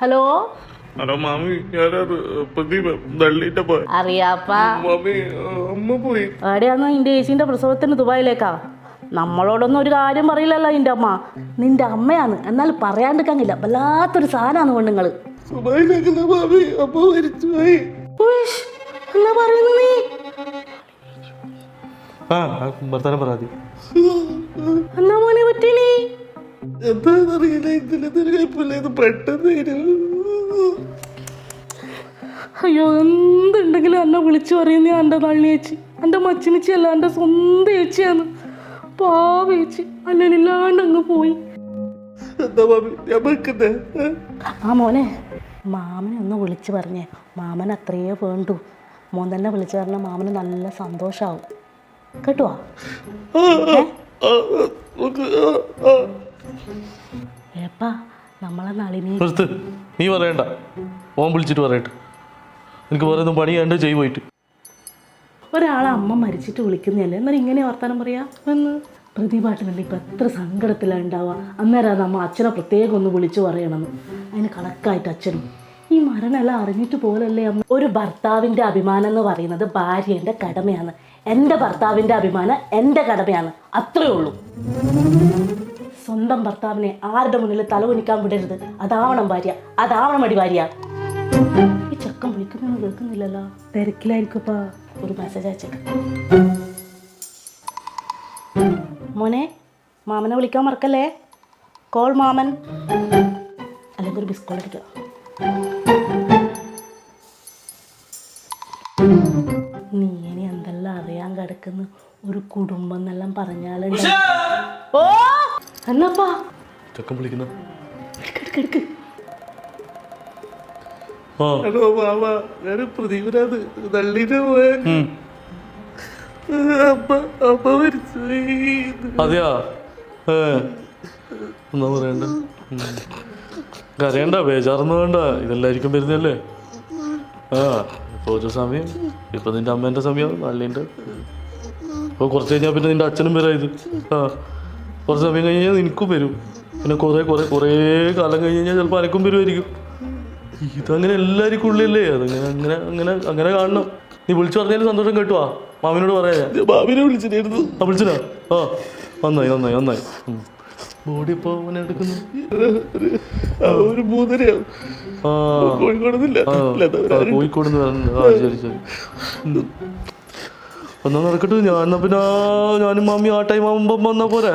Hello? Hello മാമി ഞാനത് പ്രദീപ് ദള്ളിന്റെ പോയ അറിയാപ്പാ. മാമി അമ്മ പോയി. നിന്റെ ഏച്ചിന്റെ പ്രസവത്തിന് ദുബായിലേക്കാ? നമ്മളോടൊന്നും ഒരു കാര്യം പറയില്ലല്ലോ നിന്റെ അമ്മ. നിന്റെ അമ്മയാണ്. എന്നാൽ പറയാണ്ടിരിക്കാനില്ല. വല്ലാത്തൊരു സാധനമാണ് പെണ്ണുങ്ങൾ സുബൈലാക്കുന്ന മാമി? അമ്മ മരിച്ചു പോയി. എന്താ പറയുന്നു നീ? ആ വർത്താനം പറയാതി എന്നാ മോനെ? പറ്റി നീ കുഴപ്പമില്ല ഇത് പെട്ടെന്ന് വരും. അയ്യോ എന്തുണ്ടെങ്കിലും എന്നെ വിളിച്ചു പറയുന്ന എന്റെ തള്ളി ചേച്ചി. എന്റെ മച്ചിനിച്ചി അല്ല എന്റെ സ്വന്തം ചേച്ചിയാണ്. പാവ ചേച്ചി. അല്ലില്ലാണ്ട് അങ്ങ് പോയി. എന്താ മാമി ഞാൻ വെക്കുന്നേ? ആ മോനെ. മാമനെ ഒന്ന് വിളിച്ചു പറഞ്ഞേ. മാമൻ അത്രയേ വേണ്ടു. മോൻ തന്നെ വിളിച്ചു പറഞ്ഞാൽ മാമന് നല്ല സന്തോഷാവും. കേട്ടോ ഏപ്പാ നമ്മളെ നളിനി നിർത്ത്. നീ പറയണ്ട. ഓൻ വിളിച്ചിട്ട് പറയട്ടെ. എനിക്ക് വേറെ ഒന്നും പണിയാണ്ട് ചെയ്തു പോയിട്ട്. ഒരാളെ അമ്മ മരിച്ചിട്ട് വിളിക്കുന്നതല്ലേ? എന്നാൽ ഇങ്ങനെ വർത്താനം പറയാ? എന്ന്. പ്രതിഭാട്ടിനുണ്ട് ഇപ്പം എത്ര സങ്കടത്തിലാണ് ഉണ്ടാവുക. അന്നേരം അത് അമ്മ അച്ഛനെ പ്രത്യേകം ഒന്ന് വിളിച്ചു പറയണമെന്ന്. അതിന് കണക്കായിട്ട് അച്ഛനും. ഈ മരണമെല്ലാം അറിഞ്ഞിട്ട് പോലല്ലേ അമ്മ. ഒരു ഭർത്താവിന്റെ അഭിമാനം എന്ന് പറയുന്നത് ഭാര്യന്റെ കടമയാണ്. എന്റെ ഭർത്താവിന്റെ അഭിമാനം എന്റെ കടമയാണ്. അത്രയേ ഉള്ളൂ. സ്വന്തം ഭർത്താവിനെ ആരുടെ മുന്നിൽ തലകുനിക്കാൻ വിടരുത്? അതാവണം ഭാര്യ. അതാവണം അടി ഭാര്യ. ഈ ചക്കം വിളിക്കുന്നൊന്നും കേൾക്കുന്നില്ലല്ലോ. തിരക്കിലായിരിക്കുപ്പാ. ഒരു മെസ്സേജ് അയച്ചേക്ക. മോനെ മാമനെ വിളിക്കാൻ മറക്കല്ലേ? കോൾ മാമൻ. അല്ലെങ്കിൽ ഒരു ബിസ്കോൾ അടിക്കുക. നീ ഇനി എന്തെല്ലാം അറിയാൻ കിടക്കുന്നു? ഒരു കുടുംബം എന്നെല്ലാം പറഞ്ഞാലുണ്ട്. ഓ! എന്നപ്പാ ചെക്കൻ വിളിക്കുന്ന. എടുക്ക് എടുക്ക് ഹലോ മാമ ഞാൻ പ്രദീപിനാണ്. ദള്ളിന്റെ പോയ. ഉം. അമ്മ അമ്മ മരിച്ചു പോയി അതെയാ? ഏ. എന്നാ പറയണ്ട. കരയണ്ട ബേജാറൊന്നും വേണ്ട. ഇതെല്ലായിരിക്കും വരുന്നല്ലേ ആ ഇപ്പോൾ ഒരു സമയം. ഇപ്പം നിന്റെ അമ്മേന്റെ സമയം നല്ലിന്റെ ഇപ്പോൾ കുറച്ച് കഴിഞ്ഞാ പിന്നെ നിന്റെ അച്ഛനും വരായത് ആ. കുറച്ച് സമയം കഴിഞ്ഞ് കഴിഞ്ഞാൽ നിനക്കും വരും. പിന്നെ കുറേ കുറേ കുറേ കാലം കഴിഞ്ഞ് കഴിഞ്ഞാൽ ചിലപ്പോൾ അനക്കും വരുമായിരിക്കും ഇതങ്ങനെ എല്ലാവർക്കും ഉള്ളിലല്ലേ? അതങ്ങനെ അങ്ങനെ അങ്ങനെ അങ്ങനെ കാണണം. നീ വിളിച്ചു പറഞ്ഞാലും സന്തോഷം കേട്ടുവാ. മാമിനോട് പറയാ മാമിനെ വിളിച്ചിട്ടായിരുന്നു ആ വിളിച്ചിട്ടാ ആ നന്നായി നന്നായി നന്നായി. ബോഡി ഇപ്പോൾ അങ്ങനെ എടുക്കുന്നു? ഒരു മൂന്നരയാവും കോഴിക്കോട് വരുന്നത് ആ ശരി ശരി. ഉം. എന്നാ നടക്കട്ടെ ഞാൻ പിന്നെ ഞാനും മാമി ആ ടൈം ആകുമ്പം വന്നാ പോരെ?